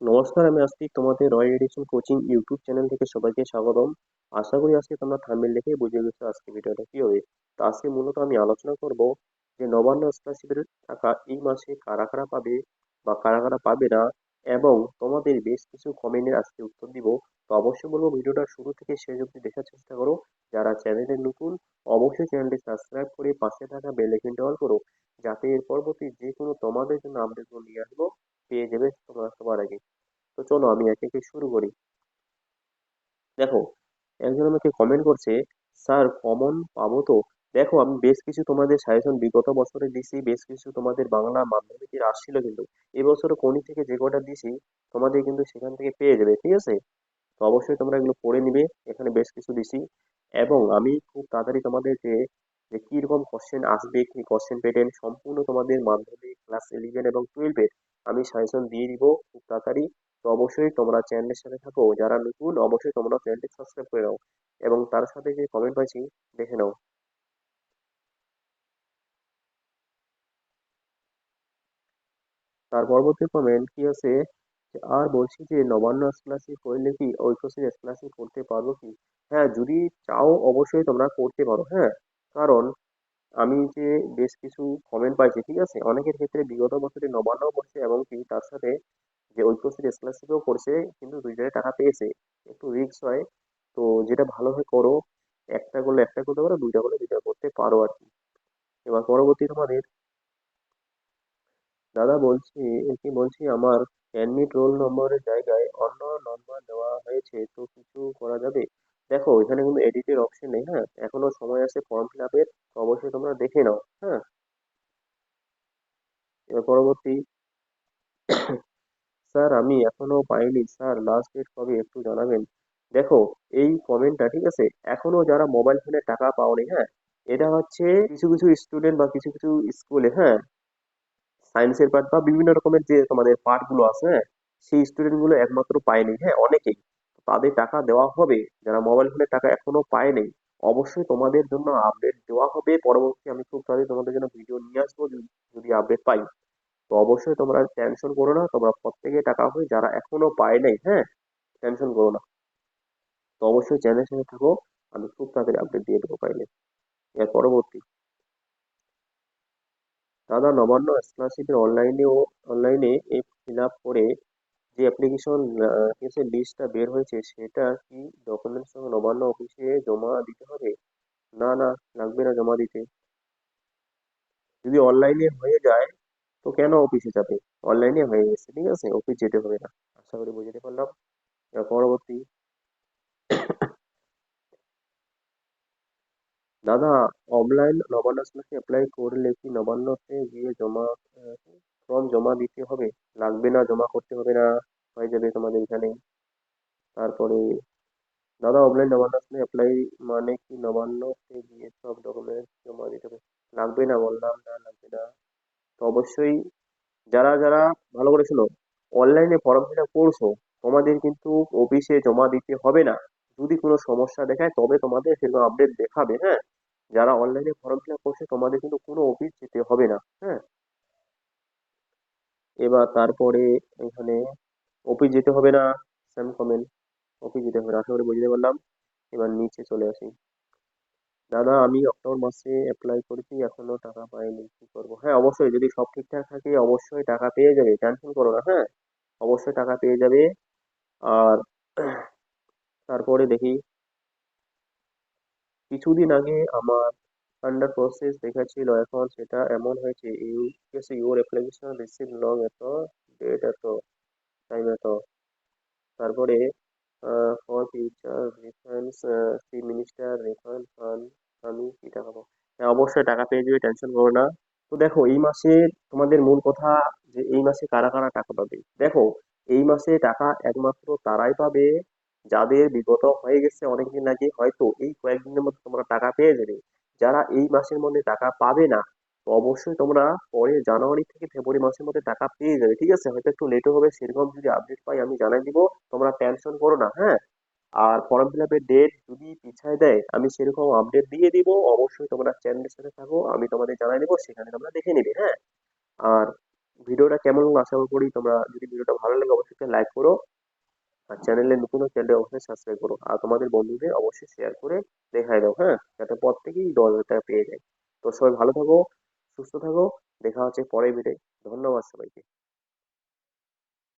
নমস্কার, আমি আস্তিক তোমাদের royal edition coaching YouTube channel থেকে সবাইকে স্বাগতম। আশা করি আজকে তোমরা থাম্বনেল দেখেই বুঝে গেছো আজকে ভিডিওটা কি হবে। তো আজকে মূলত আমি আলোচনা করব যে নবান্ন স্কলারশিপের টাকা এই মাসে কারা কারা পাবে বা কারা কারা পাবে না এবং তোমাদের বেশ কিছু কমেন্টের আজকে উত্তর দিব। তো অবশ্যই বলব ভিডিওটা শুরু থেকে শেষ অবধি দেখার চেষ্টা করো। যারা চ্যানেলে নতুন, অবশ্যই চ্যানেলটি সাবস্ক্রাইব করে পাশে থাকা বেল আইকনটি অন করো। যাতে এর পরবর্তী যে কোনো তোমাদের জন্য আপডেটগুলো নিয়ে আসব, পেয়ে যাবে তোমরা সবার আগে। চলো আমি একে একে শুরু করি। দেখো, একজন আমাকে কমেন্ট করছে, স্যার কমন পাবো তো? দেখো, আমি বেশ কিছু তোমাদের সাজেশন বিগত বছরে দিছি, বেশ কিছু তোমাদের বাংলা মাধ্যমিকের আসছিল কিন্তু। এবছর কোনি থেকে যে কটা দিছি, তোমাদের কিন্তু সেখান থেকে পেয়ে যাবে, ঠিক আছে? তো অবশ্যই তোমরা এগুলো পড়ে নিবে, এখানে বেশ কিছু দিছি। এবং আমি খুব তাড়াতাড়ি তোমাদেরকে যে কীরকম কোশ্চেন আসবে, কি কোশ্চেন প্যাটার্ন সম্পূর্ণ তোমাদের মাধ্যমিক ক্লাস ইলেভেন এবং টুয়েলভের আমি সাজেশন দিয়ে দিব, খুব তাড়াতাড়ি। তো অবশ্যই তোমরা চ্যানেলের সাথে থাকো। যারা নতুন, অবশ্যই তোমরা চ্যানেলটি সাবস্ক্রাইব করে নাও এবং তার সাথে যে কমেন্ট পাইছি দেখে নাও। তার পরবর্তী কমেন্ট কি আছে? আর বলছি যে, নবান্ন স্কলারশিপ করলে কি ঐক্যশ্রী স্কলারশিপ করতে পারব কি? হ্যাঁ যদি চাও অবশ্যই তোমরা করতে পারো হ্যাঁ। কারণ আমি যে বেশ কিছু কমেন্ট পাইছি, ঠিক আছে? অনেকের ক্ষেত্রে বিগত বছরে নবান্ন করছে এবং কি তার সাথে যে ঐক্যশ্রী স্কলারশিপও করছে, কিন্তু দুই জায়গায় টাকা পেয়েছে। একটু রিস্ক হয়। তো যেটা ভালো হয় করো, একটা করলে একটা করতে পারো, দুইটা করলে দুইটা করতে পারো আর কি। এবার পরবর্তী তোমাদের। দাদা বলছি, কি বলছি, আমার অ্যাডমিট রোল নম্বরের জায়গায় অন্য নম্বর দেওয়া হয়েছে, তো কিছু করা যাবে? দেখো, এখানে কিন্তু এডিটের অপশন নেই হ্যাঁ? এখনও সময় আছে ফর্ম ফিল আপের অবশ্যই তোমরা দেখে নাও হ্যাঁ? এবার পরবর্তী। স্যার, আমি এখনও পাইনি। স্যার লাস্ট ডেট কবে একটু জানাবেন। দেখো, এই কমেন্টটা ঠিক আছে? এখনও যারা মোবাইল ফোনে টাকা পাওনি হ্যাঁ? এটা হচ্ছে কিছু কিছু স্টুডেন্ট বা কিছু কিছু স্কুলে হ্যাঁ? সায়েন্সের পার্ট বা বিভিন্ন রকমের যে তোমাদের পার্টগুলো আছে হ্যাঁ? সেই স্টুডেন্টগুলো একমাত্র পায়নি হ্যাঁ? অনেকেই তাদের টাকা দেওয়া হবে। যারা মোবাইল ফোনে টাকা এখনও পায়নি, অবশ্যই তোমাদের জন্য আপডেট দেওয়া হবে। পরবর্তী আমি খুব তাড়াতাড়ি তোমাদের জন্য ভিডিও নিয়ে আসব, যদি আপডেট পাই। তো অবশ্যই তোমরা টেনশন করো না। তোমরা প্রত্যেকে টাকা হবে যারা এখনও পায় নাই হ্যাঁ? টেনশন করো না। তো অবশ্যই চ্যানেলের সাথে থাকো। আমি খুব তাড়াতাড়ি আপডেট দিয়ে দেবো পাইলে এর পরবর্তী। দাদা নবান্ন স্কলারশিপের অনলাইনে ও অনলাইনে এ ফিল আপ করে যে অ্যাপ্লিকেশন এসে লিস্টটা বের হয়েছে, সেটা কি ডকুমেন্টস সঙ্গে নবান্ন অফিসে জমা দিতে হবে? না না, লাগবে না জমা দিতে। যদি অনলাইনে হয়ে যায় কেন অফিসে যাবে? অনলাইনে হয়ে গেছে, ঠিক আছে? অফিস যেতে হবে না। আশা করি বুঝতে পারলাম। পরবর্তী। দাদা অনলাইন নবান্ন স্কলারশিপ অ্যাপ্লাই করলে কি নবান্নতে গিয়ে জমা ফর্ম জমা দিতে হবে? লাগবে না, জমা করতে হবে না? হয়ে যাবে তোমাদের এখানে। তারপরে, দাদা অফলাইন নবান্ন অ্যাপ্লাই মানে কি নবান্নতে গিয়ে সব ডকুমেন্টস জমা দিতে হবে? লাগবে না বললাম, না লাগবে না। তো অবশ্যই যারা যারা ভালো করে শোনো অনলাইনে ফর্ম ফিল আপ করছ, তোমাদের কিন্তু অফিসে জমা দিতে হবে না। যদি কোনো সমস্যা দেখায়, তবে তোমাদের সেরকম আপডেট দেখাবে হ্যাঁ? যারা অনলাইনে ফর্ম ফিল আপ করছে, তোমাদের কিন্তু কোনো অফিস যেতে হবে না হ্যাঁ? এবার তারপরে এখানে অফিস যেতে হবে না সেম কমেন্ট অফিস যেতে হবে না, আশা করি বুঝতে পারলাম। এবার নিচে চলে আসি। দাদা, আমি অক্টোবর মাসে অ্যাপ্লাই করেছি, এখনও টাকা পাইনি, কি করব? হ্যাঁ অবশ্যই, যদি সব ঠিকঠাক থাকে, অবশ্যই টাকা পেয়ে যাবে টেনশন করো না হ্যাঁ? অবশ্যই টাকা পেয়ে যাবে, আর তারপরে দেখি। কিছুদিন আগে আমার আন্ডার প্রসেস দেখাচ্ছিল, এখন সেটা এমন হয়েছে, ইউ গেছে ইউর অ্যাপ্লিকেশন রিসিভ লং এত ডেট এত টাইম এত। তারপরে for future reference C minister refund fund আমি কি টাকা পাবো। হ্যাঁ অবশ্যই টাকা পেয়ে যাবে টেনশন করো না। তো দেখো, এই মাসে তোমাদের মূল কথা যে এই মাসে কারা কারা টাকা পাবে। দেখো, এই মাসে টাকা একমাত্র তারাই পাবে, যাদের বিগত হয়ে গেছে অনেকদিন আগে, হয়তো এই কয়েকদিনের মধ্যে তোমরা টাকা পেয়ে যাবে। যারা এই মাসের মধ্যে টাকা পাবে না তো অবশ্যই তোমরা পরে জানুয়ারি থেকে ফেব্রুয়ারি মাসের মধ্যে টাকা পেয়ে যাবে, ঠিক আছে? হয়তো একটু লেটও হবে, সেরকম যদি আপডেট পাই আমি জানাই দিব। তোমরা টেনশন করো না হ্যাঁ? আর ফর্ম ফিল আপের ডেট যদি পিছায় দেয়, আমি সেরকম আপডেট দিয়ে দিব। অবশ্যই তোমরা চ্যানেলের সাথে থাকো, আমি তোমাদের জানাই দেবো, সেখানে তোমরা দেখে নিবে হ্যাঁ? আর ভিডিওটা কেমন আশা করি তোমরা যদি ভিডিওটা ভালো লাগে, অবশ্যই লাইক করো। আর চ্যানেলে নতুন চ্যানেলটা অবশ্যই সাবস্ক্রাইব করো। আর তোমাদের বন্ধুদের অবশ্যই শেয়ার করে দেখাই দাও হ্যাঁ? যাতে প্রত্যেকেই দশ হাজার টাকা পেয়ে যায়। তো সবাই ভালো থাকো সুস্থ থাকো দেখা হচ্ছে পরের ভিডিও ধন্যবাদ সবাইকে।